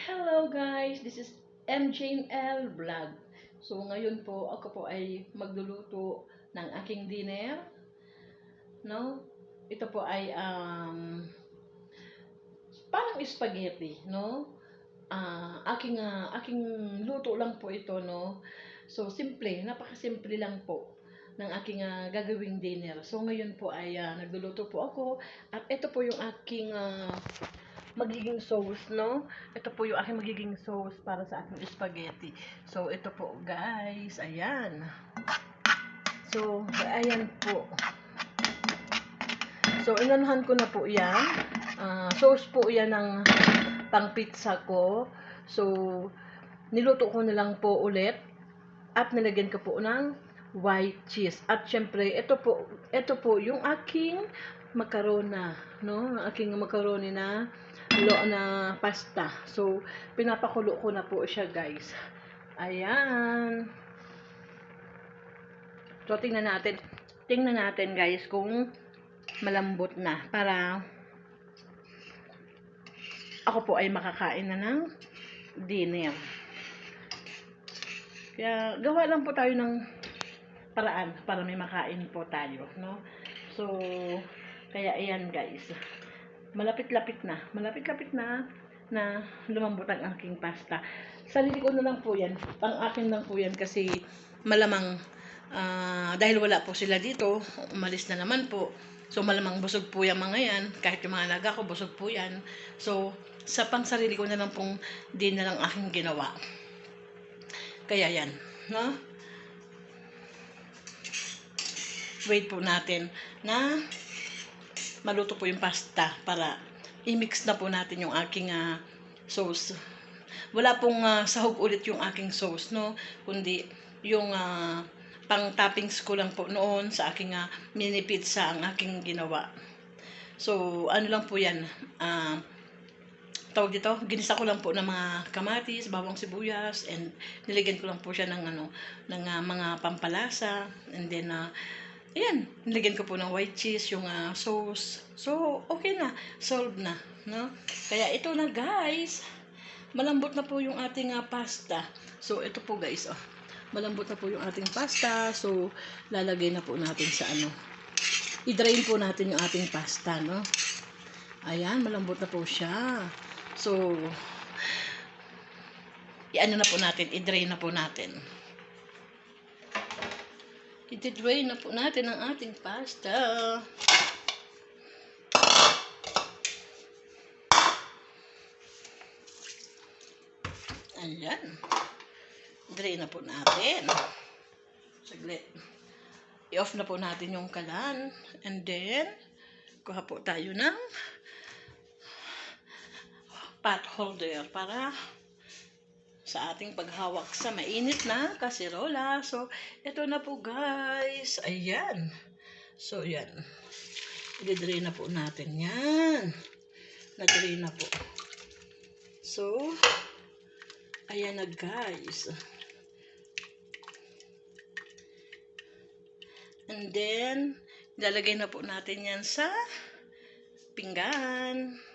Hello guys, this is MJL Vlog. So ngayon po, ako po ay magluluto ng aking dinner. No? Ito po ay um, parang spaghetti, no? Ah, aking ah, aking luto lang po ito, no? So simple, napakasimple lang po ng aking ah, gagawing dinner. So ngayon po ay ah, nagluluto po ako at ito po yung aking ah, magiging sauce, no? Ito po yung aking magiging sauce para sa aking spaghetti. So, ito po, guys. Ayan. So, ayan po. So, inanahan ko na po yan. Ah, sauce po yan ng pang pizza ko. So, niluto ko na lang po ulit. At nilagyan ko po ng white cheese. At syempre, ito po, ito po yung aking macarona, no? Ang aking macaroni na lo na pasta. So, pinapakulo ko na po siya, guys. Ayan. So, tingnan natin. Tingnan natin, guys, kung malambot na para ako po ay makakain na ng dinner. Kaya, gawa lang po tayo ng paraan para may makain po tayo, no? So, kaya ayan guys. Malapit-lapit na. Malapit-lapit na na lumambot ang aking pasta. Sarili ko na lang po yan. Pang akin lang po yan kasi malamang ah, dahil wala po sila dito, umalis na naman po. So malamang busog po yung mga yan. Kahit yung mga alaga ko, busog po yan. So sa pang sarili ko na lang pong din na lang aking ginawa. Kaya yan. No? Wait po natin na maluto po yung pasta para i-mix na po natin yung aking ah, sauce. Wala pong ah, sahog ulit yung aking sauce, no? Kundi yung ah, pang toppings ko lang po noon sa aking ah, mini pizza ang aking ginawa. So, ano lang po yan, ah, tawag dito, ginisa ko lang po ng mga kamatis, bawang sibuyas, and nilagyan ko lang po siya ng ano, ng ah, mga pampalasa, and then, ah, ayan, nilagyan ko po ng white cheese, yung ah, sauce. So, okay na, solved na, no? Kaya ito na guys, malambot na po yung ating ah, pasta. So, ito po guys, oh, malambot na po yung ating pasta. So, lalagay na po natin sa ano, i-drain po natin yung ating pasta, no? Ayan, malambot na po siya. So, i-ano na po natin, i-drain na po natin. I-drain na po natin ang ating pasta. Ayan. Drain na po natin. Saglit. I-off na po natin yung kalan. And then, kuha po tayo ng pot holder para sa ating paghawak sa mainit na kasirola. So, ito na po guys. Ayan. So, yan. I-drain na po natin yan. Na-drain na po. So, ayan na guys. And then, ilalagay na po natin yan sa pinggan.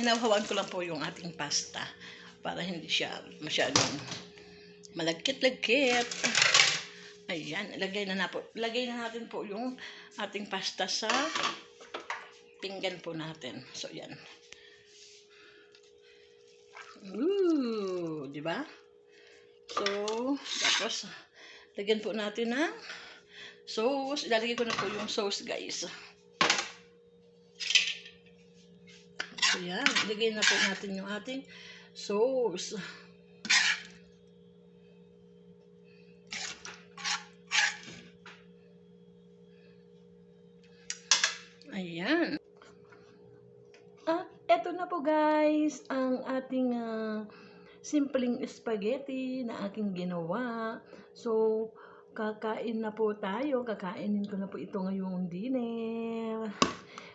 Ayan. Hinahawan ko lang po yung ating pasta para hindi siya masyadong malagkit-lagkit. Ayan, ilagay na, na po. Lagay na natin po yung ating pasta sa pinggan po natin. So, yan. Ooh, di ba? So, tapos, lagyan po natin ng sauce. Ilalagay ko na po yung sauce, guys. So, yan. Ilagay na po natin yung ating sauce. Ayan. At eto na po guys, ang ating ah, simpleng spaghetti na aking ginawa. So, kakain na po tayo. Kakainin ko na po ito ngayong dinner.